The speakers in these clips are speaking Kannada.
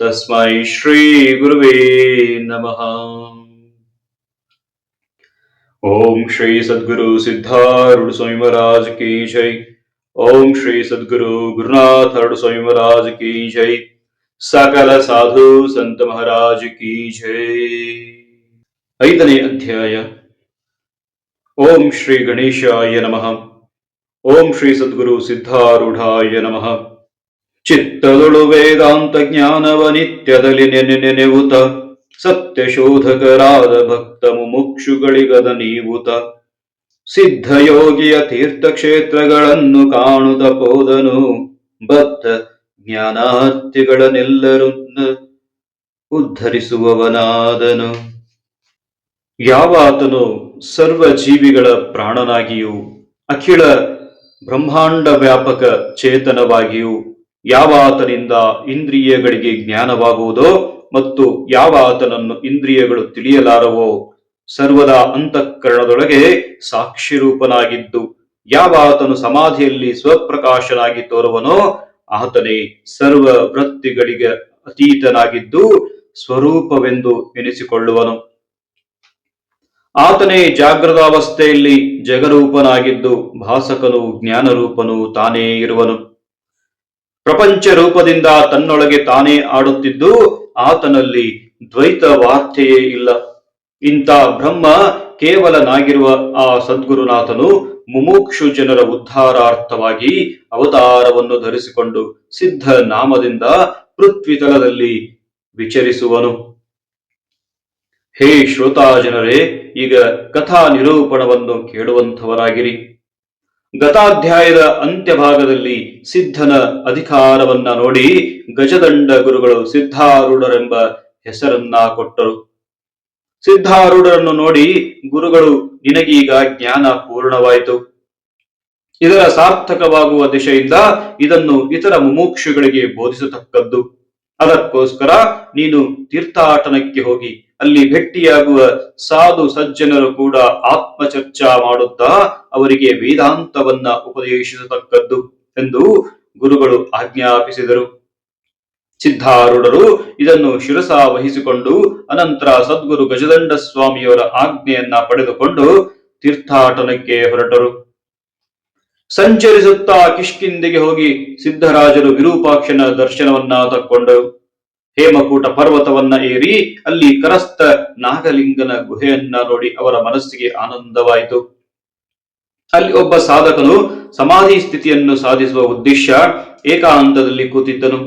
तस्मै श्रीगुरुवे नमः ओम श्री सद्गुरु सिद्धारूढ़ स्वामी महाराज की जय ओम श्री सद्गुरु गुरुनाथ अरुण स्वामी महाराज की जय ಸಕಲ ಸಾಧು ಸಂತ ಮಹಾರಾಜ್ ಕಿ ಜೈ ಐದನೇ ಅಧ್ಯಾಯ ಓಂ ಶ್ರೀ ಗಣೇಶಾಯ ನಮಃ ಓಂ ಶ್ರೀ ಸದ್ಗುರು ಸಿದ್ಧಾರೂಢಾಯ ನಮಃ ಚಿತ್ತದೊಳು ವೇದಾಂತ ಜ್ಞಾನವ ನಿತ್ಯದಲ್ಲಿ ನೆನೆ ನೆನೆವುತ ಸತ್ಯ ಶೋಧಕರಾದ ಭಕ್ತ ಮುಮುಕ್ಷುಗಳಿಗದ ನೀವುತ. ಸಿದ್ಧಯೋಗಿಯ ತೀರ್ಥಕ್ಷೇತ್ರಗಳನ್ನು ಕಾಣುತ್ತ ಪೋದನು, ಬದ್ಧ ಜ್ಞಾನಾರ್ಥಿಗಳನ್ನೆಲ್ಲರನ್ನ ಉದ್ಧರಿಸುವವನಾದನು. ಯಾವಾತನು ಸರ್ವ ಜೀವಿಗಳ ಪ್ರಾಣನಾಗಿಯೂ ಅಖಿಳ ಬ್ರಹ್ಮಾಂಡ ವ್ಯಾಪಕ ಚೇತನವಾಗಿಯೂ ಯಾವಾತನಿಂದ ಇಂದ್ರಿಯಗಳಿಗೆ ಜ್ಞಾನವಾಗುವುದೋ ಮತ್ತು ಯಾವ ಆತನನ್ನು ಇಂದ್ರಿಯಗಳು ತಿಳಿಯಲಾರವೋ ಸರ್ವದ ಅಂತಃಕರಣದೊಳಗೆ ಸಾಕ್ಷಿರೂಪನಾಗಿದ್ದು ಯಾವಾತನು ಸಮಾಧಿಯಲ್ಲಿ ಸ್ವಪ್ರಕಾಶನಾಗಿ ತೋರುವನೋ ಆತನೇ ಸರ್ವ ವೃತ್ತಿಗಳಿಗೆ ಅತೀತನಾಗಿದ್ದು ಸ್ವರೂಪವೆಂದು ಎನಿಸಿಕೊಳ್ಳುವನು. ಆತನೇ ಜಾಗೃತಾವಸ್ಥೆಯಲ್ಲಿ ಜಗರೂಪನಾಗಿದ್ದು ಭಾಸಕನು ಜ್ಞಾನರೂಪನು ತಾನೇ ಇರುವನು. ಪ್ರಪಂಚ ರೂಪದಿಂದ ತನ್ನೊಳಗೆ ತಾನೇ ಆಡುತ್ತಿದ್ದು, ಆತನಲ್ಲಿ ದ್ವೈತ ವಾರ್ತೆಯೇ ಇಲ್ಲ. ಇಂಥ ಬ್ರಹ್ಮ ಕೇವಲನಾಗಿರುವ ಆ ಸದ್ಗುರುನಾಥನು ಮುಮುಕ್ಷು ಜನರ ಉದ್ಧಾರಾರ್ಥವಾಗಿ ಅವತಾರವನ್ನು ಧರಿಸಿಕೊಂಡು ಸಿದ್ಧ ನಾಮದಿಂದ ಪೃಥ್ವಿತಲದಲ್ಲಿ ವಿಚರಿಸುವನು. ಹೇ ಶ್ರೋತಾ ಜನರೇ ಈಗ ಕಥಾ ನಿರೂಪಣವನ್ನು ಕೇಳುವಂಥವರಾಗಿರಿ. ಗತಾಧ್ಯಾಯದ ಅಂತ್ಯಭಾಗದಲ್ಲಿ ಸಿದ್ಧನ ಅಧಿಕಾರವನ್ನ ನೋಡಿ ಗಜದಂಡ ಗುರುಗಳು ಸಿದ್ಧಾರೂಢರೆಂಬ ಹೆಸರನ್ನ ಕೊಟ್ಟರು. ಸಿದ್ಧಾರೂಢರನ್ನು ನೋಡಿ ಗುರುಗಳು ನಿನಗೀಗ ಜ್ಞಾನ ಪೂರ್ಣವಾಯಿತು. ಇದರ ಸಾರ್ಥಕವಾಗುವ ದಿಶೆಯಿಂದ ಇದನ್ನು ಇತರ ಮುಮುಕ್ಷುಗಳಿಗೆ ಬೋಧಿಸತಕ್ಕದ್ದು. ಅದಕ್ಕೋಸ್ಕರ ನೀನು ತೀರ್ಥಾಟನಕ್ಕೆ ಹೋಗಿ ಅಲ್ಲಿ ಭೇಟಿಯಾಗುವ ಸಾಧು ಸಜ್ಜನರು ಕೂಡ ಆತ್ಮಚರ್ಚಾ ಮಾಡುತ್ತಾ ಅವರಿಗೆ ವೇದಾಂತವನ್ನ ಉಪದೇಶಿಸತಕ್ಕದ್ದು ಎಂದು ಗುರುಗಳು ಆಜ್ಞಾಪಿಸಿದರು. ಸಿದ್ಧಾರೂಢರು ಇದನ್ನು ಶಿರಸ ವಹಿಸಿಕೊಂಡು ಅನಂತರ ಸದ್ಗುರು ಗಜದಂಡ ಸ್ವಾಮಿಯವರ ಆಜ್ಞೆಯನ್ನ ಪಡೆದುಕೊಂಡು ತೀರ್ಥಾಟನಕ್ಕೆ ಹೊರಟರು. ಸಂಚರಿಸುತ್ತಾ ಕಿಷ್ಕಿಂದಿಗೆ ಹೋಗಿ ಸಿದ್ಧರಾಜರು ವಿರೂಪಾಕ್ಷನ ದರ್ಶನವನ್ನ ತಕ್ಕೊಂಡರು ಹೇಮಕೂಟ ಪರ್ವತವನ್ನ ಏರಿ ಅಲ್ಲಿ ಕರಸ್ಥ ನಾಗಲಿಂಗನ ಗುಹೆಯನ್ನ ನೋಡಿ ಅವರ ಮನಸ್ಸಿಗೆ ಆನಂದವಾಯಿತು. ಅಲ್ಲಿ ಒಬ್ಬ ಸಾಧಕನು ಸಮಾಧಿ ಸ್ಥಿತಿಯನ್ನು ಸಾಧಿಸುವ ಉದ್ದೇಶ ಏಕಾಂತದಲ್ಲಿ ಕೂತಿದ್ದನು.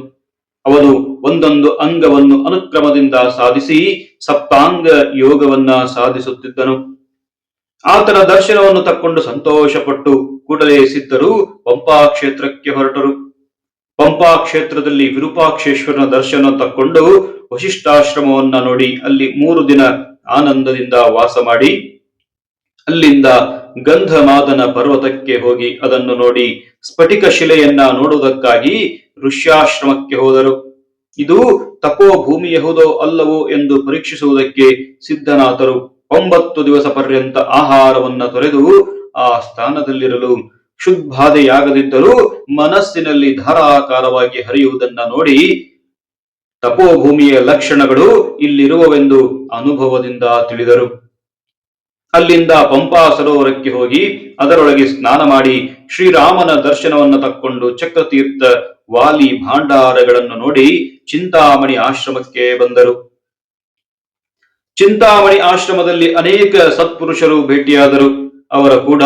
ಅವನು ಒಂದೊಂದು ಅಂಗವನ್ನು ಅನುಕ್ರಮದಿಂದ ಸಾಧಿಸಿ ಸಪ್ತಾಂಗ ಯೋಗವನ್ನ ಸಾಧಿಸುತ್ತಿದ್ದನು. ಆತನ ದರ್ಶನವನ್ನು ತಕ್ಕೊಂಡು ಸಂತೋಷಪಟ್ಟು ಕೂಡಲೇ ಸಿದ್ಧರು ಪಂಪಾ ಕ್ಷೇತ್ರಕ್ಕೆ ಹೊರಟರು. ಪಂಪಾ ಕ್ಷೇತ್ರದಲ್ಲಿ ವಿರೂಪಾಕ್ಷೇಶ್ವರನ ದರ್ಶನ ತಕ್ಕೊಂಡು ವಶಿಷ್ಠಾಶ್ರಮವನ್ನ ನೋಡಿ ಅಲ್ಲಿ ಮೂರು ದಿನ ಆನಂದದಿಂದ ವಾಸ ಮಾಡಿ, ಅಲ್ಲಿಂದ ಗಂಧಮಾದನ ಪರ್ವತಕ್ಕೆ ಹೋಗಿ ಅದನ್ನು ನೋಡಿ ಸ್ಫಟಿಕ ಶಿಲೆಯನ್ನ ನೋಡುವುದಕ್ಕಾಗಿ ಋಷ್ಯಾಶ್ರಮಕ್ಕೆ ಹೋದರು. ಇದು ತಪೋ ಭೂಮಿಯಹುದೋ ಅಲ್ಲವೋ ಎಂದು ಪರೀಕ್ಷಿಸುವುದಕ್ಕೆ ಸಿದ್ಧನಾಥರು ಒಂಬತ್ತು ದಿವಸ ಪರ್ಯಂತ ಆಹಾರವನ್ನ ತೊರೆದು ಆ ಸ್ಥಾನದಲ್ಲಿರಲು ಶುದ್ಧಾದೆಯಾಗದಿದ್ದರೂ ಮನಸ್ಸಿನಲ್ಲಿ ಧಾರಾಕಾರವಾಗಿ ಹರಿಯುವುದನ್ನ ನೋಡಿ ತಪೋಭೂಮಿಯ ಲಕ್ಷಣಗಳು ಇಲ್ಲಿರುವವೆಂದು ಅನುಭವದಿಂದ ತಿಳಿದರು. ಅಲ್ಲಿಂದ ಪಂಪಾ ಸರೋವರಕ್ಕೆ ಹೋಗಿ ಅದರೊಳಗೆ ಸ್ನಾನ ಮಾಡಿ ಶ್ರೀರಾಮನ ದರ್ಶನವನ್ನು ತಕ್ಕೊಂಡು ಚಕ್ರತೀರ್ಥ ವಾಲಿ ಭಾಂಡಾರಗಳನ್ನು ನೋಡಿ ಚಿಂತಾಮಣಿ ಆಶ್ರಮಕ್ಕೆ ಬಂದರು. ಚಿಂತಾಮಣಿ ಆಶ್ರಮದಲ್ಲಿ ಅನೇಕ ಸತ್ಪುರುಷರು ಭೇಟಿಯಾದರು. ಅವರ ಕೂಡ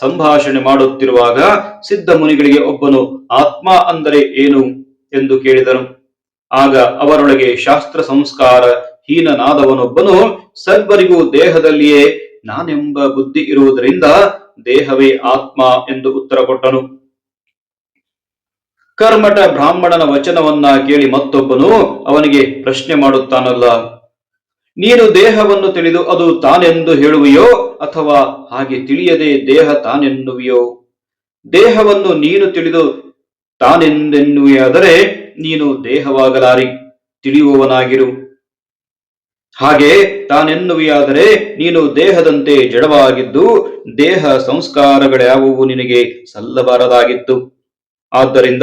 ಸಂಭಾಷಣೆ ಮಾಡುತ್ತಿರುವಾಗ ಸಿದ್ಧ ಮುನಿಗಳಿಗೆ ಒಬ್ಬನು, ಆತ್ಮ ಅಂದರೆ ಏನು? ಎಂದು ಕೇಳಿದನು. ಆಗ ಅವರೊಳಗೆ ಶಾಸ್ತ್ರ ಸಂಸ್ಕಾರ ಹೀನನಾದವನೊಬ್ಬನು, ಸರ್ವರಿಗೂ ದೇಹದಲ್ಲಿಯೇ ನಾನೆಂಬ ಬುದ್ಧಿ ಇರುವುದರಿಂದ ದೇಹವೇ ಆತ್ಮ ಎಂದು ಉತ್ತರ ಕೊಟ್ಟನು. ಕರ್ಮಟ ಬ್ರಾಹ್ಮಣನ ವಚನವನ್ನ ಕೇಳಿ ಮತ್ತೊಬ್ಬನು ಅವನಿಗೆ ಪ್ರಶ್ನೆ ಮಾಡುತ್ತಾನಲ್ಲ ನೀನು ದೇಹವನ್ನು ತಿಳಿದು ಅದು ತಾನೆಂದು ಹೇಳುವೆಯೋ ಅಥವಾ ಹಾಗೆ ತಿಳಿಯದೆ ದೇಹ ತಾನೆನ್ನುವೆಯೋ? ದೇಹವನ್ನು ನೀನು ತಿಳಿದು ತಾನೆಂದೆನ್ನುವೆಯಾದರೆ ನೀನು ದೇಹವಾಗಲಾರಿ, ತಿಳಿಯುವವನಾಗಿರು. ಹಾಗೆ ತಾನೆನ್ನುವೆಯಾದರೆ ನೀನು ದೇಹದಂತೆ ಜಡವಾಗಿದ್ದು ದೇಹ ಸಂಸ್ಕಾರಗಳ್ಯಾವುವು ನಿನಗೆ ಸಲ್ಲಬಾರದಾಗಿತ್ತು. ಆದ್ದರಿಂದ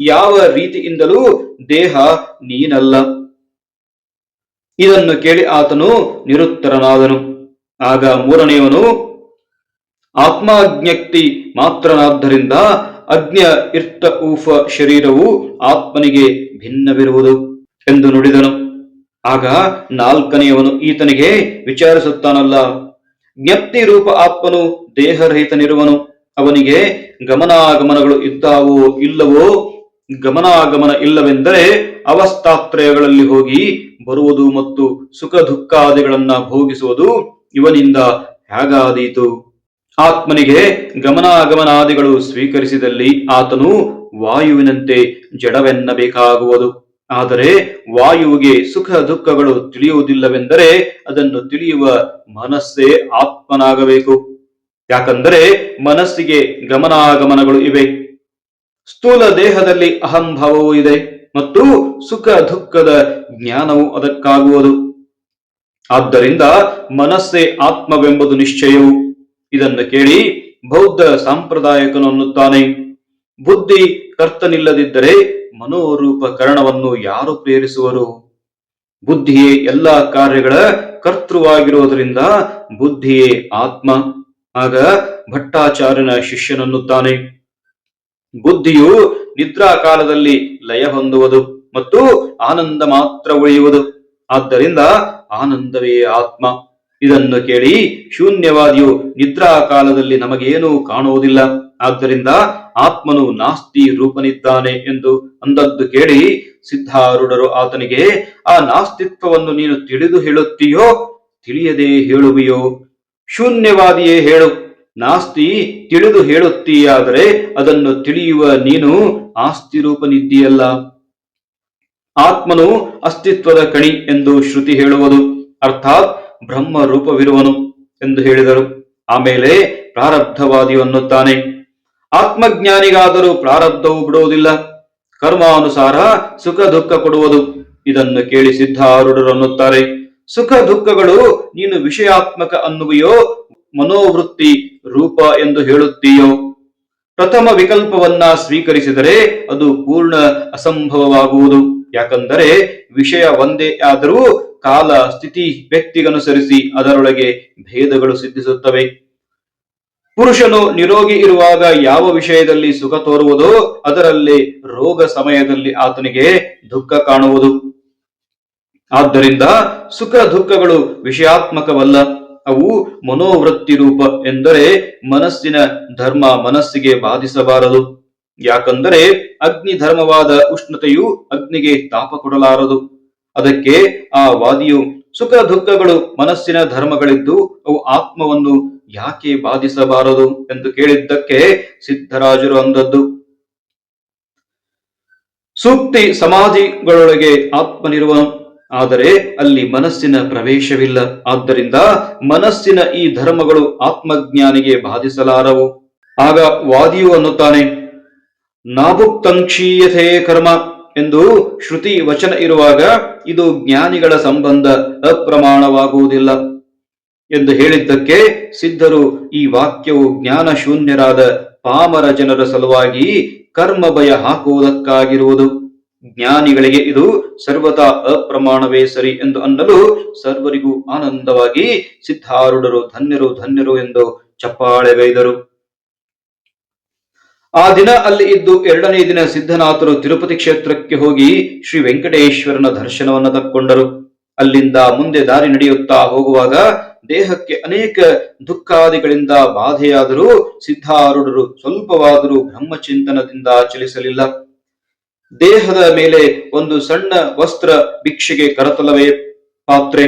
ಯಾವ ರೀತಿಯಿಂದಲೂ ದೇಹ ನೀನಲ್ಲ. ಇದನ್ನು ಕೇಳಿ ಆತನು ನಿರುತ್ತರನಾದನು. ಆಗ ಮೂರನೆಯವನು ಆತ್ಮಾಜ್ಞಕ್ತಿ ಮಾತ್ರನಾದ್ದರಿಂದ ಅಜ್ಞ ಇರ್ತ ಊಫ ಶರೀರವು ಆತ್ಮನಿಗೆ ಭಿನ್ನವಿರುವುದು ಎಂದು ನುಡಿದನು. ಆಗ ನಾಲ್ಕನೆಯವನು ಈತನಿಗೆ ವಿಚಾರಿಸುತ್ತಾನಲ್ಲ, ಜ್ಞಪ್ತಿ ರೂಪ ಆತ್ಮನು ದೇಹರಹಿತನಿರುವನು. ಅವನಿಗೆ ಗಮನಾಗಮನಗಳು ಇದ್ದಾವೋ ಇಲ್ಲವೋ, ಗಮನಾಗಮನ ಇಲ್ಲವೆಂದರೆ ಅವಸ್ಥಾತ್ರಯಗಳಲ್ಲಿ ಹೋಗಿ ಬರುವುದು ಮತ್ತು ಸುಖ ದುಃಖಾದಿಗಳನ್ನ ಭೋಗಿಸುವುದು ಇವನಿಂದ ಹೇಗಾದೀತು? ಆತ್ಮನಿಗೆ ಗಮನಾಗಮನಾದಿಗಳು ಸ್ವೀಕರಿಸಿದಲ್ಲಿ ಆತನು ವಾಯುವಿನಂತೆ ಜಡವೆನ್ನಬೇಕಾಗುವುದು. ಆದರೆ ವಾಯುವಿಗೆ ಸುಖ ದುಃಖಗಳು ತಿಳಿಯುವುದಿಲ್ಲವೆಂದರೆ ಅದನ್ನು ತಿಳಿಯುವ ಮನಸ್ಸೇ ಆತ್ಮನಾಗಬೇಕು. ಯಾಕಂದರೆ ಮನಸ್ಸಿಗೆ ಗಮನಾಗಮನಗಳು ಇವೆ. ಸ್ಥೂಲ ದೇಹದಲ್ಲಿ ಅಹಂಭಾವವೂ ಇದೆ. ಮತ್ತು ಸುಖ ದುಃಖದ ಜ್ಞಾನವು ಅದಕ್ಕಾಗುವುದು. ಆದ್ದರಿಂದ ಮನಸ್ಸೇ ಆತ್ಮವೆಂಬುದು ನಿಶ್ಚಯವು. ಇದನ್ನು ಕೇಳಿ ಬೌದ್ಧ ಸಾಂಪ್ರದಾಯಕನು ಅನ್ನುತ್ತಾನೆ. ಬುದ್ಧಿ ಕರ್ತನಿಲ್ಲದಿದ್ದರೆ ಮನೋರೂಪಕರಣವನ್ನು ಯಾರು ಪ್ರೇರಿಸುವರು? ಬುದ್ಧಿಯೇ ಎಲ್ಲ ಕಾರ್ಯಗಳ ಕರ್ತೃವಾಗಿರುವುದರಿಂದ ಬುದ್ಧಿಯೇ ಆತ್ಮ. ಆಗ ಭಟ್ಟಾಚಾರ್ಯನ ಶಿಷ್ಯನನ್ನುತ್ತಾನೆ. ಬುದ್ಧಿಯು ನಿದ್ರಾ ಕಾಲದಲ್ಲಿ ಲಯ ಹೊಂದುವುದು ಮತ್ತು ಆನಂದ ಮಾತ್ರ ಉಳಿಯುವುದು. ಆದ್ದರಿಂದ ಆನಂದವೇ ಆತ್ಮ. ಇದನ್ನು ಕೇಳಿ ಶೂನ್ಯವಾದಿಯು ನಿದ್ರಾ ಕಾಲದಲ್ಲಿ ನಮಗೇನೂ ಕಾಣುವುದಿಲ್ಲ. ಆದ್ದರಿಂದ ಆತ್ಮನು ನಾಸ್ತಿ ರೂಪನಿದ್ದಾನೆ ಎಂದು ಅಂದದ್ದು ಕೇಳಿ ಸಿದ್ಧಾರೂಢರು ಆತನಿಗೆ, ಆ ನಾಸ್ತಿತ್ವವನ್ನು ನೀನು ತಿಳಿದು ಹೇಳುತ್ತೀಯೋ ತಿಳಿಯದೆ ಹೇಳುವೆಯೋ. ಶೂನ್ಯವಾದಿಯೇ ಹೇಳು. ನಾಸ್ತಿ ತಿಳಿದು ಹೇಳುತ್ತೀಯಾದರೆ ಅದನ್ನು ತಿಳಿಯುವ ನೀನು ಆಸ್ತಿ ರೂಪನಿದ್ದೀಯಲ್ಲ ಆತ್ಮನು ಅಸ್ತಿತ್ವದ ಕಣಿ ಎಂದು ಶ್ರುತಿ ಹೇಳುವುದು ಅರ್ಥಾತ್ ಬ್ರಹ್ಮ ರೂಪವಿರುವನು ಎಂದು ಹೇಳಿದರು ಆಮೇಲೆ ಪ್ರಾರಬ್ಧವಾದಿ ಅನ್ನುತ್ತಾನೆ. ಆತ್ಮಜ್ಞಾನಿಗಾದರೂ ಪ್ರಾರಬ್ಧವು ಬಿಡುವುದಿಲ್ಲ. ಕರ್ಮಾನುಸಾರ ಸುಖ ದುಃಖ ಕೊಡುವುದು. ಇದನ್ನು ಕೇಳಿ ಸಿದ್ಧಾರೂಢರು ಅನ್ನುತ್ತಾರೆ. ಸುಖ ದುಃಖಗಳು ನೀನು ವಿಷಯಾತ್ಮಕ ಅನ್ನುವೆಯೋ ಮನೋವೃತ್ತಿ ರೂಪ ಎಂದು ಹೇಳುತ್ತೀಯೋ? ಪ್ರಥಮ ವಿಕಲ್ಪವನ್ನ ಸ್ವೀಕರಿಸಿದರೆ ಅದು ಪೂರ್ಣ ಅಸಂಭವವಾಗುವುದು. ಯಾಕಂದರೆ ವಿಷಯ ಒಂದೇ ಆದರೂ ಕಾಲ, ಸ್ಥಿತಿ, ವ್ಯಕ್ತಿಗನುಸರಿಸಿ ಅದರೊಳಗೆ ಭೇದಗಳು ಸಿದ್ಧಿಸುತ್ತವೆ. ಪುರುಷನು ನಿರೋಗಿ ಇರುವಾಗ ಯಾವ ವಿಷಯದಲ್ಲಿ ಸುಖ ತೋರುವುದೋ ಅದರಲ್ಲಿ ರೋಗ ಸಮಯದಲ್ಲಿ ಆತನಿಗೆ ದುಃಖ ಕಾಣುವುದು. ಆದ್ದರಿಂದ ಸುಖ ದುಃಖಗಳು ವಿಷಯಾತ್ಮಕವಲ್ಲ. ಅವು ಮನೋವೃತ್ತಿ ರೂಪ ಎಂದರೆ ಮನಸ್ಸಿನ ಧರ್ಮ ಮನಸ್ಸಿಗೆ ಬಾಧಿಸಬಾರದು. ಯಾಕಂದರೆ ಅಗ್ನಿ ಧರ್ಮವಾದ ಉಷ್ಣತೆಯು ಅಗ್ನಿಗೆ ತಾಪ ಕೊಡಲಾರದು. ಅದಕ್ಕೆ ಆ ವಾದಿಯು ಸುಖ ದುಃಖಗಳು ಮನಸ್ಸಿನ ಧರ್ಮಗಳಿದ್ದು ಅವು ಆತ್ಮವನ್ನು ಯಾಕೆ ಬಾಧಿಸಬಾರದು ಎಂದು ಕೇಳಿದ್ದಕ್ಕೆ ಸಿದ್ಧರಾಜರು ಅಂದದ್ದು. ಸೂಕ್ತಿ ಸಮಾಧಿಗಳೊಳಗೆ ಆತ್ಮನಿರುವನು ಆದರೆ ಅಲ್ಲಿ ಮನಸ್ಸಿನ ಪ್ರವೇಶವಿಲ್ಲ. ಆದ್ದರಿಂದ ಮನಸ್ಸಿನ ಈ ಧರ್ಮಗಳು ಆತ್ಮಜ್ಞಾನಿಗೆ ಬಾಧಿಸಲಾರವು. ಆಗ ವಾದಿಯು ಅನ್ನುತ್ತಾನೆ ನಾಭುಕ್ತಂಕ್ಷೀಯತೆ ಕರ್ಮ ಎಂದು ಶ್ರುತಿ ವಚನ ಇರುವಾಗ ಇದು ಜ್ಞಾನಿಗಳ ಸಂಬಂಧ ಅಪ್ರಮಾಣವಾಗುವುದಿಲ್ಲ ಎಂದು ಹೇಳಿದ್ದಕ್ಕೆ ಸಿದ್ಧರು ಈ ವಾಕ್ಯವು ಜ್ಞಾನ ಶೂನ್ಯರಾದ ಪಾಮರ ಜನರ ಸಲುವಾಗಿ ಕರ್ಮ ಭಯ ಹಾಕುವುದಕ್ಕಾಗಿರುವುದು. ಜ್ಞಾನಿಗಳಿಗೆ ಇದು ಸರ್ವತಾ ಅಪ್ರಮಾಣವೇ ಸರಿ ಎಂದು ಅನ್ನಲು ಸರ್ವರಿಗೂ ಆನಂದವಾಗಿ ಸಿದ್ಧಾರೂಢರು, ಧನ್ಯರು ಧನ್ಯರು ಎಂದು ಚಪ್ಪಾಳೆ ಬೈದರು ಆ ದಿನ ಅಲ್ಲಿ ಇದ್ದು ಎರಡನೇ ದಿನ ಸಿದ್ಧನಾಥರು ತಿರುಪತಿ ಕ್ಷೇತ್ರಕ್ಕೆ ಹೋಗಿ ಶ್ರೀ ವೆಂಕಟೇಶ್ವರನ ದರ್ಶನವನ್ನು ತಕ್ಕೊಂಡರು. ಅಲ್ಲಿಂದ ಮುಂದೆ ದಾರಿ ನಡೆಯುತ್ತಾ ಹೋಗುವಾಗ ದೇಹಕ್ಕೆ ಅನೇಕ ದುಃಖಾದಿಗಳಿಂದ ಬಾಧೆಯಾದರೂ ಸಿದ್ಧಾರೂಢರು ಸ್ವಲ್ಪವಾದರೂ ಬ್ರಹ್ಮಚಿಂತನದಿಂದ ಚಲಿಸಲಿಲ್ಲ. ದೇಹದ ಮೇಲೆ ಒಂದು ಸಣ್ಣ ವಸ್ತ್ರ ಭಿಕ್ಷೆಗೆ ಕರತಲವೇ ಪಾತ್ರೆ?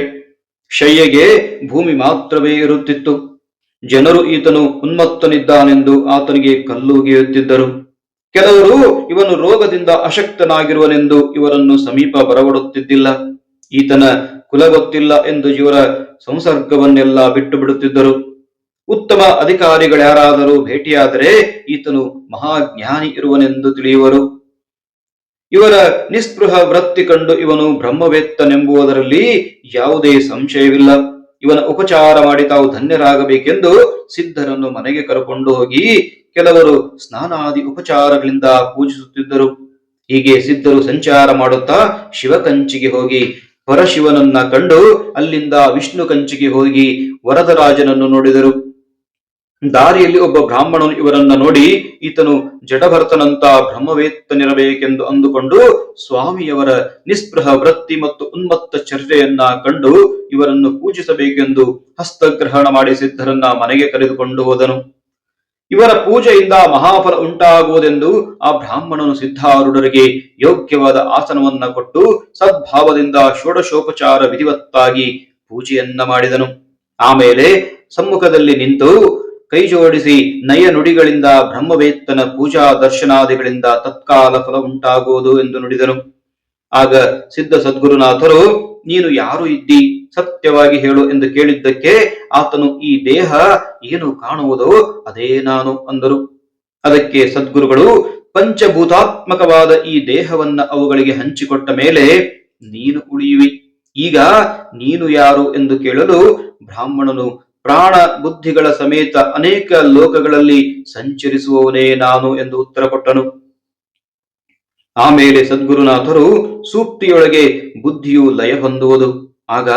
ಶಯ್ಯೆಗೆ ಭೂಮಿ ಮಾತ್ರವೇ ಇರುತ್ತಿತ್ತು. ಜನರು ಈತನು ಉನ್ಮತ್ತನಿದ್ದಾನೆಂದು ಆತನಿಗೆ ಕಲ್ಲುಗೆಯುತ್ತಿದ್ದರು ಕೆಲವರು ಇವನು ರೋಗದಿಂದ ಅಶಕ್ತನಾಗಿರುವನೆಂದು ಇವರನ್ನು ಸಮೀಪ ಬರಗೊಡುತ್ತಿದ್ದಿಲ್ಲ ಈತನ ಕುಲ ಗೊತ್ತಿಲ್ಲ ಎಂದು ಇವರ ಸಂಸರ್ಗವನ್ನೆಲ್ಲ ಬಿಟ್ಟು ಬಿಡುತ್ತಿದ್ದರು ಉತ್ತಮ ಅಧಿಕಾರಿಗಳ್ಯಾರಾದರೂ ಭೇಟಿಯಾದರೆ ಈತನು ಮಹಾಜ್ಞಾನಿ ಇರುವನೆಂದು ತಿಳಿಯುವರು. ಇವರ ನಿಸ್ಪೃಹ ವೃತ್ತಿ ಕಂಡು ಇವನು ಬ್ರಹ್ಮವೇತ್ತನೆಂಬುವುದರಲ್ಲಿ ಯಾವುದೇ ಸಂಶಯವಿಲ್ಲ. ಇವನ ಉಪಚಾರ ಮಾಡಿ ತಾವು ಧನ್ಯರಾಗಬೇಕೆಂದು ಸಿದ್ಧರನ್ನು ಮನೆಗೆ ಕರೆಕೊಂಡು ಹೋಗಿ ಕೆಲವರು ಸ್ನಾನಾದಿ ಉಪಚಾರಗಳಿಂದ ಪೂಜಿಸುತ್ತಿದ್ದರು. ಹೀಗೆ ಸಿದ್ಧರು ಸಂಚಾರ ಮಾಡುತ್ತಾ ಶಿವಕಂಚಿಗೆ ಹೋಗಿ ಪರಶಿವನನ್ನ ಕಂಡು ಅಲ್ಲಿಂದ ವಿಷ್ಣು ಕಂಚಿಗೆ ಹೋಗಿ ವರದರಾಜನನ್ನು ನೋಡಿದರು. ದಾರಿಯಲ್ಲಿ ಒಬ್ಬ ಬ್ರಾಹ್ಮಣನು ಇವರನ್ನ ನೋಡಿ, ಈತನು ಜಡಭರ್ತನಂತ ಬ್ರಹ್ಮವೇತ್ತನಿರಬೇಕೆಂದು ಅಂದುಕೊಂಡು ಸ್ವಾಮಿಯವರ ನಿಸ್ಪೃಹ ವೃತ್ತಿ ಮತ್ತು ಉನ್ಮತ್ತ ಚರ್ಯೆಯನ್ನ ಕಂಡು ಇವರನ್ನು ಪೂಜಿಸಬೇಕೆಂದು ಹಸ್ತಗ್ರಹಣ ಮಾಡಿ ಸಿದ್ಧರನ್ನ ಮನೆಗೆ ಕರೆದುಕೊಂಡು ಹೋದನು. ಇವರ ಪೂಜೆಯಿಂದ ಮಹಾಫಲ ಉಂಟಾಗುವುದೆಂದು ಆ ಬ್ರಾಹ್ಮಣನು ಸಿದ್ಧಾರೂಢರಿಗೆ ಯೋಗ್ಯವಾದ ಆಸನವನ್ನ ಕೊಟ್ಟು ಸದ್ಭಾವದಿಂದ ಷೋಡಶೋಪಚಾರ ವಿಧಿವತ್ತಾಗಿ ಪೂಜೆಯನ್ನ ಮಾಡಿದನು. ಆಮೇಲೆ ಸಮ್ಮುಖದಲ್ಲಿ ನಿಂತು ಕೈ ಜೋಡಿಸಿ ನಯ ನುಡಿಗಳಿಂದ ಬ್ರಹ್ಮವೇತ್ತನ ಪೂಜಾ ದರ್ಶನಾದಿಗಳಿಂದ ತತ್ಕಾಲ ಫಲ ಉಂಟಾಗುವುದು ಎಂದು ನುಡಿದನು ಆಗ ಸಿದ್ಧ ಸದ್ಗುರುನಾಥರು, ನೀನು ಯಾರು ಇದ್ದಿ? ಸತ್ಯವಾಗಿ ಹೇಳು ಎಂದು ಕೇಳಿದ್ದಕ್ಕೆ ಆತನು, ಈ ದೇಹ ಏನು ಕಾಣುವುದೋ ಅದೇ ನಾನು ಅಂದರು. ಅದಕ್ಕೆ ಸದ್ಗುರುಗಳು, ಪಂಚಭೂತಾತ್ಮಕವಾದ ಈ ದೇಹವನ್ನ ಅವುಗಳಿಗೆ ಹಂಚಿಕೊಟ್ಟ ಮೇಲೆ ನೀನು ಉಳಿಯುವಿ. ಈಗ ನೀನು ಯಾರು ಎಂದು ಕೇಳಲು ಬ್ರಾಹ್ಮಣನು ಪ್ರಾಣ ಬುದ್ಧಿಗಳ ಸಮೇತ ಅನೇಕ ಲೋಕಗಳಲ್ಲಿ ಸಂಚರಿಸುವವನೇ ನಾನು ಎಂದು ಉತ್ತರ ಕೊಟ್ಟನು. ಆಮೇಲೆ ಸದ್ಗುರುನಾಥರು ಸೂಕ್ತಿಯೊಳಗೆ ಬುದ್ಧಿಯು ಲಯ ಹೊಂದುವುದು. ಆಗ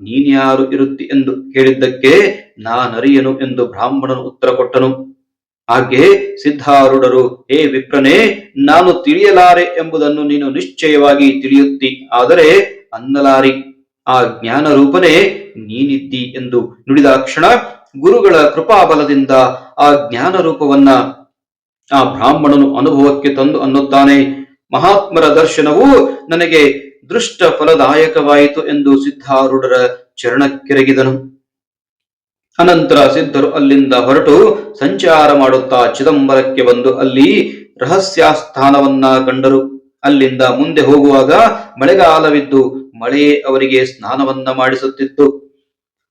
ನೀನ್ಯಾರು ಇರುತ್ತಿ ಎಂದು ಕೇಳಿದ್ದಕ್ಕೆ ನಾನರಿಯನು ಎಂದು ಬ್ರಾಹ್ಮಣನು ಉತ್ತರ ಕೊಟ್ಟನು. ಹಾಗೆ ಸಿದ್ಧಾರೂಢರು, ಹೇ ವಿಪ್ರನೇ, ನಾನು ತಿಳಿಯಲಾರೆ ಎಂಬುದನ್ನು ನೀನು ನಿಶ್ಚಯವಾಗಿ ತಿಳಿಯುತ್ತಿ. ಆದರೆ ಅನ್ನಲಾರಿ. ಆ ಜ್ಞಾನ ರೂಪನೇ ನೀನಿದ್ದಿ ಎಂದು ನುಡಿದ ಕ್ಷಣ ಗುರುಗಳ ಕೃಪಾಬಲದಿಂದ ಆ ಜ್ಞಾನ ರೂಪವನ್ನ ಆ ಬ್ರಾಹ್ಮಣನು ಅನುಭವಕ್ಕೆ ತಂದು ಅನ್ನುತ್ತಾನೆ. ಮಹಾತ್ಮರ ದರ್ಶನವು ನನಗೆ ದೃಷ್ಟ ಫಲದಾಯಕವಾಯಿತು ಎಂದು ಸಿದ್ಧಾರೂಢರ ಚರಣಕ್ಕೆರಗಿದನು. ಅನಂತರ ಸಿದ್ಧರು ಅಲ್ಲಿಂದ ಹೊರಟು ಸಂಚಾರ ಮಾಡುತ್ತಾ ಚಿದಂಬರಕ್ಕೆ ಬಂದು ಅಲ್ಲಿ ರಹಸ್ಯಾಸ್ಥಾನವನ್ನ ಕಂಡರು. ಅಲ್ಲಿಂದ ಮುಂದೆ ಹೋಗುವಾಗ ಮಳೆಗಾಲವಿದ್ದು ಮಳೆಯೇ ಅವರಿಗೆ ಸ್ನಾನವನ್ನ ಮಾಡಿಸುತ್ತಿತ್ತು.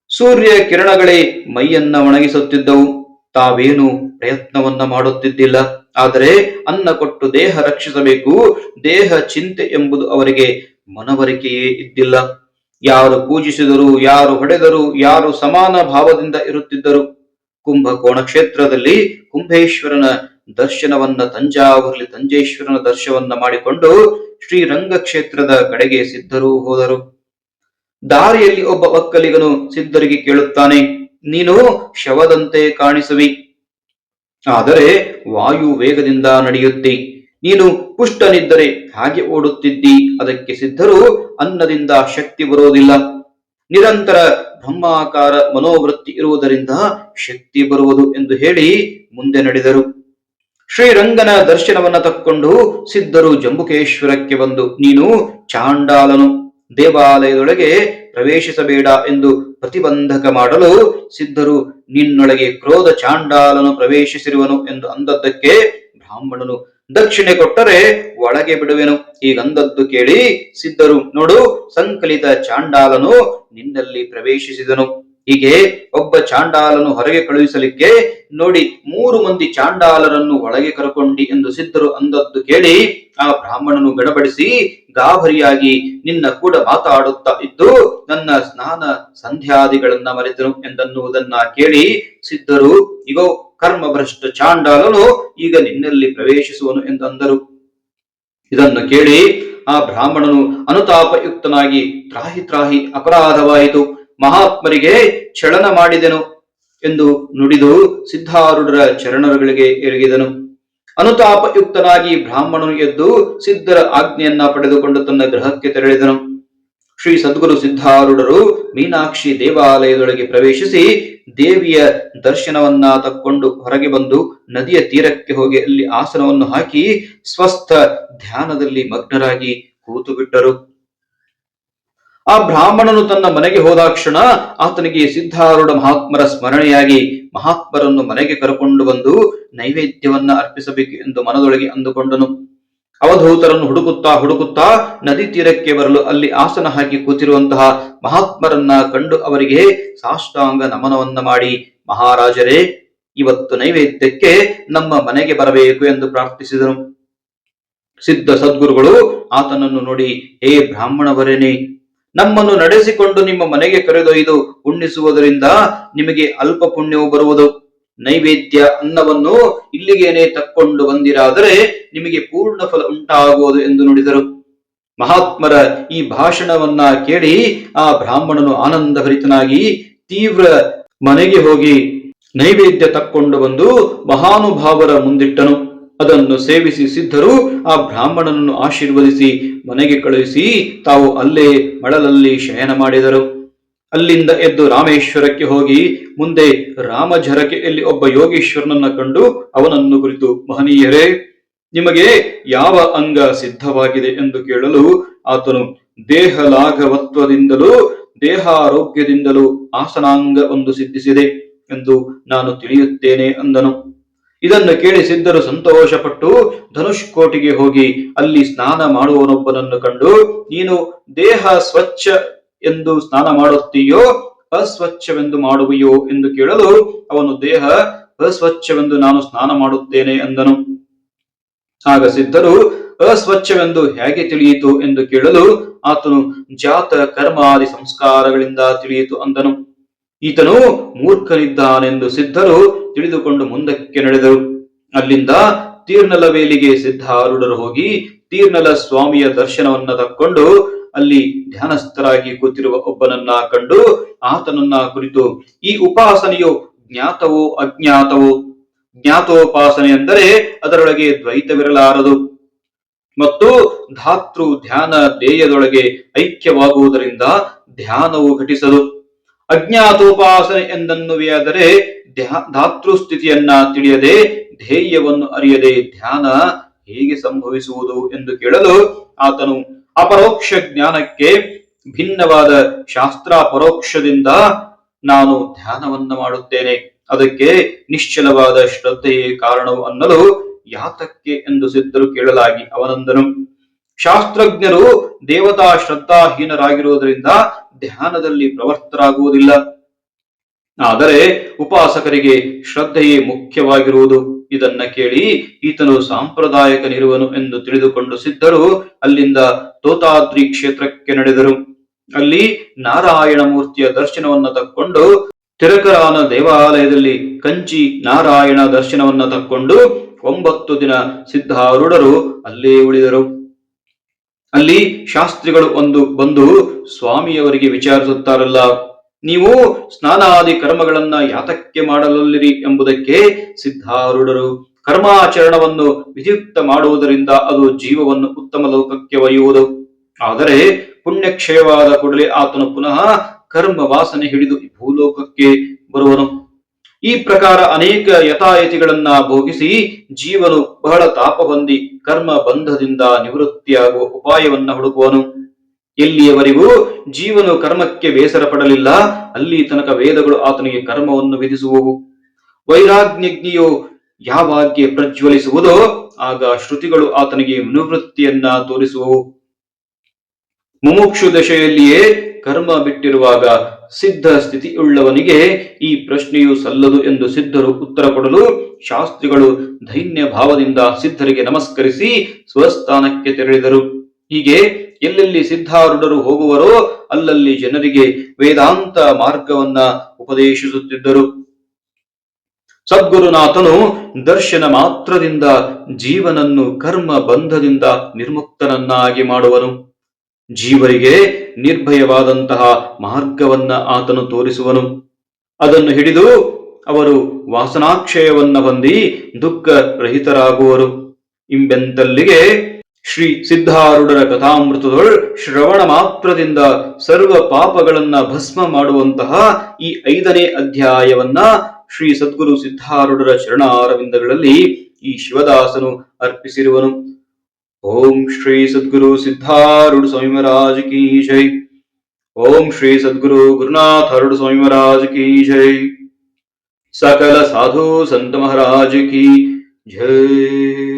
ಸೂರ್ಯ ಕಿರಣಗಳೇ ಮೈಯನ್ನ ಒಣಗಿಸುತ್ತಿದ್ದವು. ತಾವೇನು ಪ್ರಯತ್ನವನ್ನ ಮಾಡುತ್ತಿದ್ದಿಲ್ಲ. ಆದರೆ ಅನ್ನ ಕೊಟ್ಟು ದೇಹ ರಕ್ಷಿಸಬೇಕು. ದೇಹ ಚಿಂತೆ ಎಂಬುದು ಅವರಿಗೆ ಮನವರಿಕೆಯೇ ಇದ್ದಿಲ್ಲ. ಯಾರು ಪೂಜಿಸಿದರು, ಯಾರು ಹೊಡೆದರು, ಯಾರು ಸಮಾನ ಭಾವದಿಂದ ಇರುತ್ತಿದ್ದರು. ಕುಂಭಕೋಣ ಕ್ಷೇತ್ರದಲ್ಲಿ ಕುಂಭೇಶ್ವರನ ದರ್ಶನವನ್ನ, ತಂಜಾವೂರಲ್ಲಿ ತಂಜೇಶ್ವರನ ದರ್ಶನವನ್ನ ಮಾಡಿಕೊಂಡು ಶ್ರೀರಂಗ ಕ್ಷೇತ್ರದ ಕಡೆಗೆ ಸಿದ್ಧರು ಹೋದರು. ದಾರಿಯಲ್ಲಿ ಒಬ್ಬ ಒಕ್ಕಲಿಗನು ಸಿದ್ಧರಿಗೆ ಕೇಳುತ್ತಾನೆ, ನೀನು ಶವದಂತೆ ಕಾಣಿಸುವಿ. ಆದರೆ ವಾಯು ವೇಗದಿಂದ ನಡೆಯುತ್ತಿ, ನೀನು ಪುಷ್ಟನಿದ್ದರೆ ಹಾಗೆ ಓಡುತ್ತಿದ್ದಿ, ಅದಕ್ಕೆ ಸಿದ್ಧರು ಅನ್ನದಿಂದ ಶಕ್ತಿ ಬರುವುದಿಲ್ಲ. ನಿರಂತರ ಬ್ರಹ್ಮಾಕಾರ ಮನೋವೃತ್ತಿ ಇರುವುದರಿಂದ ಶಕ್ತಿ ಬರುವುದು ಎಂದು ಹೇಳಿ ಮುಂದೆ ನಡೆದರು. ಶ್ರೀರಂಗನ ದರ್ಶನವನ್ನ ತಕ್ಕೊಂಡು ಸಿದ್ಧರು ಜಂಬುಕೇಶ್ವರಕ್ಕೆ ಬಂದು, ನೀನು ಚಾಂಡಾಲನು. ದೇವಾಲಯದೊಳಗೆ ಪ್ರವೇಶಿಸಬೇಡ ಎಂದು ಪ್ರತಿಬಂಧಕ ಮಾಡಲು ಸಿದ್ಧರು ನಿನ್ನೊಳಗೆ ಕ್ರೋಧ ಚಾಂಡಾಲನು ಪ್ರವೇಶಿಸಿರುವನು ಎಂದು ಅಂದದ್ದಕ್ಕೆ ಬ್ರಾಹ್ಮಣನು ದಕ್ಷಿಣೆ ಕೊಟ್ಟರೆ ಒಳಗೆ ಬಿಡುವೆನು. ಈಗಂದದ್ದು ಕೇಳಿ ಸಿದ್ಧರು, ನೋಡು, ಸಂಕಲಿತ ಚಾಂಡಾಲನು ನಿನ್ನಲ್ಲಿ ಪ್ರವೇಶಿಸಿದನು. ಹೀಗೆ ಒಬ್ಬ ಚಾಂಡಾಲನು ಹೊರಗೆ ಕಳುಹಿಸಲಿಕ್ಕೆ ನೋಡಿ, ಮೂರು ಮಂದಿ ಚಾಂಡಾಲರನ್ನು ಒಳಗೆ ಕರಕೊಂಡಿ ಎಂದು ಸಿದ್ಧರು ಅಂದದ್ದು ಕೇಳಿ, ಆ ಬ್ರಾಹ್ಮಣನು ಗಡಬಡಿಸಿ ಗಾಭರಿಯಾಗಿ ನಿನ್ನ ಕೂಡ ಮಾತಾಡುತ್ತಾ ಇದ್ದು, ನನ್ನ ಸ್ನಾನ ಸಂಧ್ಯಾದಿಗಳನ್ನ ಮರೆತನು ಎಂದನ್ನುವುದನ್ನ ಕೇಳಿ ಸಿದ್ಧರು, ಇಗೋ, ಕರ್ಮಭ್ರಷ್ಟ ಚಾಂಡಾಲನು ಈಗ ನಿನ್ನಲ್ಲಿ ಪ್ರವೇಶಿಸುವನು ಎಂದಂದರು. ಇದನ್ನು ಕೇಳಿ ಆ ಬ್ರಾಹ್ಮಣನು ಅನುತಾಪಯುಕ್ತನಾಗಿ ತ್ರಾಹಿ ತ್ರಾಹಿ ಅಪರಾಧವಾಯಿತು. ಮಹಾತ್ಮರಿಗೆ ಚಳನ ಮಾಡಿದೆನು ಎಂದು ನುಡಿದು ಸಿದ್ಧಾರೂಢರ ಚರಣರುಗಳಿಗೆ ಎರಗಿದನು. ಅನುತಾಪಯುಕ್ತನಾಗಿ ಬ್ರಾಹ್ಮಣನು ಎದ್ದು ಸಿದ್ಧರ ಆಜ್ಞೆಯನ್ನ ಪಡೆದುಕೊಂಡು ತನ್ನ ಗೃಹಕ್ಕೆ ತೆರಳಿದನು. ಶ್ರೀ ಸದ್ಗುರು ಸಿದ್ಧಾರೂಢರು ಮೀನಾಕ್ಷಿ ದೇವಾಲಯದೊಳಗೆ ಪ್ರವೇಶಿಸಿ ದೇವಿಯ ದರ್ಶನವನ್ನ ತಕ್ಕೊಂಡು ಹೊರಗೆ ಬಂದು ನದಿಯ ತೀರಕ್ಕೆ ಹೋಗಿ ಅಲ್ಲಿ ಆಸನವನ್ನು ಹಾಕಿ ಸ್ವಸ್ಥ ಧ್ಯಾನದಲ್ಲಿ ಮಗ್ನರಾಗಿ ಕೂತು ಬಿಟ್ಟರು ಆ ಬ್ರಾಹ್ಮಣನು ತನ್ನ ಮನೆಗೆ ಹೋದಾಕ್ಷಣ ಆತನಿಗೆ ಸಿದ್ಧಾರೂಢ ಮಹಾತ್ಮರ ಸ್ಮರಣೆಯಾಗಿ ಮಹಾತ್ಮರನ್ನು ಮನೆಗೆ ಕರೆಕೊಂಡು ಬಂದು ನೈವೇದ್ಯವನ್ನ ಅರ್ಪಿಸಬೇಕು ಎಂದು ಮನದೊಳಗೆ ಅಂದುಕೊಂಡನು. ಅವಧೂತರನ್ನು ಹುಡುಕುತ್ತಾ ಹುಡುಕುತ್ತಾ ನದಿ ತೀರಕ್ಕೆ ಬರಲು ಅಲ್ಲಿ ಆಸನ ಹಾಕಿ ಕೂತಿರುವಂತಹ ಮಹಾತ್ಮರನ್ನ ಕಂಡು ಅವರಿಗೆ ಸಾಷ್ಟಾಂಗ ನಮನವನ್ನ ಮಾಡಿ, ಮಹಾರಾಜರೇ, ಇವತ್ತು ನೈವೇದ್ಯಕ್ಕೆ ನಮ್ಮ ಮನೆಗೆ ಬರಬೇಕು ಎಂದು ಪ್ರಾರ್ಥಿಸಿದನು ಸಿದ್ಧ ಸದ್ಗುರುಗಳು ಆತನನ್ನು ನೋಡಿ, ಹೇ ಬ್ರಾಹ್ಮಣವರೇನೆ ನಮ್ಮನ್ನು ನಡೆಸಿಕೊಂಡು ನಿಮ್ಮ ಮನೆಗೆ ಕರೆದೊಯ್ದು ಉಣ್ಣಿಸುವುದರಿಂದ ನಿಮಗೆ ಅಲ್ಪ ಪುಣ್ಯವು ಬರುವುದು. ನೈವೇದ್ಯ ಅನ್ನವನ್ನು ಇಲ್ಲಿಗೇನೆ ತಕ್ಕೊಂಡು ಬಂದಿರಾದರೆ ನಿಮಗೆ ಪೂರ್ಣ ಫಲ ಉಂಟಾಗುವುದು ಎಂದು ನುಡಿದರು. ಮಹಾತ್ಮರ ಈ ಭಾಷಣವನ್ನ ಕೇಳಿ ಆ ಬ್ರಾಹ್ಮಣನು ಆನಂದಭರಿತನಾಗಿ ತೀವ್ರ ಮನೆಗೆ ಹೋಗಿ ನೈವೇದ್ಯ ತಕ್ಕೊಂಡು ಬಂದು ಮಹಾನುಭಾವರ ಮುಂದಿಟ್ಟನು. ಅದನ್ನು ಸೇವಿಸಿ ಸಿದ್ಧರು ಆ ಬ್ರಾಹ್ಮಣನನ್ನು ಆಶೀರ್ವದಿಸಿ ಮನೆಗೆ ಕಳುಹಿಸಿ ತಾವು ಅಲ್ಲೇ ಮಳಲಲ್ಲಿ ಶಯನ ಮಾಡಿದರು. ಅಲ್ಲಿಂದ ಎದ್ದು ರಾಮೇಶ್ವರಕ್ಕೆ ಹೋಗಿ ಮುಂದೆ ರಾಮಝರಕೆಯಲ್ಲಿ ಒಬ್ಬ ಯೋಗೀಶ್ವರನನ್ನ ಕಂಡು ಅವನನ್ನು ಕುರಿತು, ಮಹನೀಯರೇ, ನಿಮಗೆ ಯಾವ ಅಂಗ ಸಿದ್ಧವಾಗಿದೆ? ಎಂದು ಕೇಳಲು ಆತನು ದೇಹ ಲಾಘವತ್ವದಿಂದಲೂ ದೇಹಾರೋಗ್ಯದಿಂದಲೂ ಆಸನಾಂಗ ಒಂದು ಸಿದ್ಧಿಸಿದೆ ಎಂದು ನಾನು ತಿಳಿಯುತ್ತೇನೆ ಅಂದನು. ಇದನ್ನು ಕೇಳಿ ಸಿದ್ಧರು ಸಂತೋಷಪಟ್ಟು ಧನುಷ್ಕೋಟಿಗೆ ಹೋಗಿ ಅಲ್ಲಿ ಸ್ನಾನ ಮಾಡುವವನೊಬ್ಬನನ್ನು ಕಂಡು, ನೀನು ದೇಹ ಸ್ವಚ್ಛ ಎಂದು ಸ್ನಾನ ಮಾಡುತ್ತೀಯೋ, ಅಸ್ವಚ್ಛವೆಂದು ಮಾಡುವೆಯೋ? ಎಂದು ಕೇಳಲು ಅವನು, ದೇಹ ಅಸ್ವಚ್ಛವೆಂದು ನಾನು ಸ್ನಾನ ಮಾಡುತ್ತೇನೆ ಎಂದನು ಆಗ ಸಿದ್ಧರು, ಅಸ್ವಚ್ಛವೆಂದು ಹೇಗೆ ತಿಳಿಯಿತು? ಎಂದು ಕೇಳಲು ಆತನು, ಜಾತ ಕರ್ಮಾದಿ ಸಂಸ್ಕಾರಗಳಿಂದ ತಿಳಿಯಿತು ಅಂದನು. ಈತನು ಮೂರ್ಖನಿದ್ದಾನೆಂದು ಸಿದ್ಧರು ತಿಳಿದುಕೊಂಡು ಮುಂದಕ್ಕೆ ನಡೆದರು. ಅಲ್ಲಿಂದ ತೀರ್ನಲ ವೇಲಿಗೆ ಸಿದ್ಧಾರೂಢರು ಹೋಗಿ ತೀರ್ನಲ ಸ್ವಾಮಿಯ ದರ್ಶನವನ್ನ ತಕ್ಕೊಂಡು ಅಲ್ಲಿ ಧ್ಯಾನಸ್ಥರಾಗಿ ಕೂತಿರುವ ಒಬ್ಬನನ್ನ ಕಂಡು ಆತನನ್ನ ಕುರಿತು, ಈ ಉಪಾಸನೆಯು ಜ್ಞಾತವೋ ಅಜ್ಞಾತವೋ? ಜ್ಞಾತೋಪಾಸನೆ ಎಂದರೆ ಅದರೊಳಗೆ ದ್ವೈತವಿರಲಾರದು. ಮತ್ತು ಧಾತೃ ಧ್ಯಾನ ಧ್ಯೇಯದೊಳಗೆ ಐಕ್ಯವಾಗುವುದರಿಂದ ಧ್ಯಾನವು ಘಟಿಸದು. ಅಜ್ಞಾತೋಪಾಸನೆ ಎಂದನ್ನುವೆಯಾದರೆ ಧಾತೃ ಸ್ಥಿತಿಯನ್ನ ತಿಳಿಯದೆ ಧ್ಯೇಯವನ್ನು ಅರಿಯದೆ ಧ್ಯಾನ ಹೇಗೆ ಸಂಭವಿಸುವುದು ಎಂದು ಕೇಳಲು ಆತನು ಅಪರೋಕ್ಷ ಜ್ಞಾನಕ್ಕೆ ಭಿನ್ನವಾದ ಶಾಸ್ತ್ರ ಪರೋಕ್ಷದಿಂದ ನಾನು ಧ್ಯಾನವನ್ನು ಮಾಡುತ್ತೇನೆ. ಅದಕ್ಕೆ ನಿಶ್ಚಲವಾದ ಶ್ರದ್ಧೆಯೇ ಕಾರಣವು ಅನ್ನಲು ಯಾತಕ್ಕೆ ಎಂದು ಸಿದ್ಧರು ಕೇಳಲಾಗಿ ಅವನಂದನು. ಶಾಸ್ತ್ರಜ್ಞರು ದೇವತಾ ಶ್ರದ್ಧಾಹೀನರಾಗಿರುವುದರಿಂದ ಧ್ಯಾನದಲ್ಲಿ ಪ್ರವರ್ತರಾಗುವುದಿಲ್ಲ. ಆದರೆ ಉಪಾಸಕರಿಗೆ ಶ್ರದ್ಧೆಯೇ ಮುಖ್ಯವಾಗಿರುವುದು. ಇದನ್ನ ಕೇಳಿ ಈತನು ಸಾಂಪ್ರದಾಯಕನಿರುವನು ಎಂದು ತಿಳಿದುಕೊಂಡು ಸಿದ್ಧರು ಅಲ್ಲಿಂದ ತೋತಾದ್ರಿ ಕ್ಷೇತ್ರಕ್ಕೆ ನಡೆದರು. ಅಲ್ಲಿ ನಾರಾಯಣ ಮೂರ್ತಿಯ ದರ್ಶನವನ್ನು ತಕ್ಕೊಂಡು ತಿರಕರಾನ ದೇವಾಲಯದಲ್ಲಿ ಕಂಚಿ ನಾರಾಯಣ ದರ್ಶನವನ್ನು ತಕ್ಕೊಂಡು ಒಂಬತ್ತು ದಿನ ಸಿದ್ಧಾರೂಢರು ಅಲ್ಲೇ ಉಳಿದರು. ಅಲ್ಲಿ ಶಾಸ್ತ್ರಿಗಳು ಒಂದು ಬಂದು ಸ್ವಾಮಿಯವರಿಗೆ ವಿಚಾರಿಸುತ್ತಾರಲ್ಲ, ನೀವು ಸ್ನಾನಾದಿ ಕರ್ಮಗಳನ್ನ ಯಾತಕ್ಕೆ ಮಾಡಲಲ್ಲಿರಿ ಎಂಬುದಕ್ಕೆ ಸಿದ್ಧಾರೂಢರು. ಕರ್ಮಾಚರಣವನ್ನು ವಿಧಿಯುಕ್ತ ಮಾಡುವುದರಿಂದ ಅದು ಜೀವವನ್ನು ಉತ್ತಮ ಲೋಕಕ್ಕೆ ಒಯ್ಯುವುದು. ಆದರೆ ಪುಣ್ಯಕ್ಷಯವಾದ ಕೂಡಲೇ ಆತನು ಪುನಃ ಕರ್ಮ ವಾಸನೆ ಹಿಡಿದು ಭೂಲೋಕಕ್ಕೆ ಬರುವನು. ಈ ಪ್ರಕಾರ ಅನೇಕ ಯಥಾಯತಿಗಳನ್ನ ಭೋಗಿಸಿ ಜೀವನು ಬಹಳ ತಾಪ ಹೊಂದಿ ಕರ್ಮ ಬಂಧದಿಂದ ನಿವೃತ್ತಿಯಾಗುವ ಉಪಾಯವನ್ನ ಹುಡುಕುವನು. ಎಲ್ಲಿಯವರೆಗೂ ಜೀವನು ಕರ್ಮಕ್ಕೆ ಬೇಸರ ಪಡಲಿಲ್ಲ, ಅಲ್ಲಿ ತನಕ ವೇದಗಳು ಆತನಿಗೆ ಕರ್ಮವನ್ನು ವಿಧಿಸುವವು. ವೈರಾಗ್ನಿಗ್ನಿಯು ಯಾವಾಗ್ಗೆ ಪ್ರಜ್ವಲಿಸುವುದೋ, ಆಗ ಶ್ರುತಿಗಳು ಆತನಿಗೆ ನಿವೃತ್ತಿಯನ್ನ ತೋರಿಸುವವು. ಮುಮುಕ್ಷು ದಶೆಯಲ್ಲಿಯೇ ಕರ್ಮ ಬಿಟ್ಟಿರುವಾಗ ಸಿದ್ಧ ಸ್ಥಿತಿಯುಳ್ಳವನಿಗೆ ಈ ಪ್ರಶ್ನೆಯು ಸಲ್ಲದು ಎಂದು ಸಿದ್ಧರು ಉತ್ತರ ಕೊಡಲು ಶಾಸ್ತ್ರಿಗಳು ಧೈನ್ಯ ಭಾವದಿಂದ ಸಿದ್ಧರಿಗೆ ನಮಸ್ಕರಿಸಿ ಸ್ವಸ್ಥಾನಕ್ಕೆ ತೆರಳಿದರು. ಹೀಗೆ ಎಲ್ಲೆಲ್ಲಿ ಸಿದ್ಧಾರೂಢರು ಹೋಗುವರೋ ಅಲ್ಲಲ್ಲಿ ಜನರಿಗೆ ವೇದಾಂತ ಮಾರ್ಗವನ್ನ ಉಪದೇಶಿಸುತ್ತಿದ್ದರು. ಸದ್ಗುರುನಾಥನು ದರ್ಶನ ಮಾತ್ರದಿಂದ ಜೀವನನ್ನು ಕರ್ಮ ಬಂಧದಿಂದ ನಿರ್ಮುಕ್ತನನ್ನಾಗಿ ಮಾಡುವನು. ಜೀವರಿಗೆ ನಿರ್ಭಯವಾದಂತಹ ಮಾರ್ಗವನ್ನ ಆತನು ತೋರಿಸುವನು. ಅದನ್ನು ಹಿಡಿದು ಅವರು ವಾಸನಾಕ್ಷಯವನ್ನ ಹೊಂದಿ ದುಃಖ ರಹಿತರಾಗುವರು ಇಂಬೆಂತಲ್ಲಿಗೆ ಶ್ರೀ ಸಿದ್ಧಾರೂಢರ ಕಥಾಮೃತದೊಳ್ ಶ್ರವಣ ಮಾತ್ರದಿಂದ ಸರ್ವ ಪಾಪಗಳನ್ನ ಭಸ್ಮ ಮಾಡುವಂತಹ ಈ ಐದನೇ ಅಧ್ಯಾಯವನ್ನ ಶ್ರೀ ಸದ್ಗುರು ಸಿದ್ಧಾರೂಢರ ಶರಣಾರವಿಂದಗಳಲ್ಲಿ ಈ ಶಿವದಾಸನು ಅರ್ಪಿಸಿರುವನು. ओम श्री सदगुरु सिद्धारूढ़ स्वामी महाराज की जय। ओम श्री सदगुरु गुरुनाथ अरुण स्वामी महाराज की जय। सकल साधु संत महाराज की जय।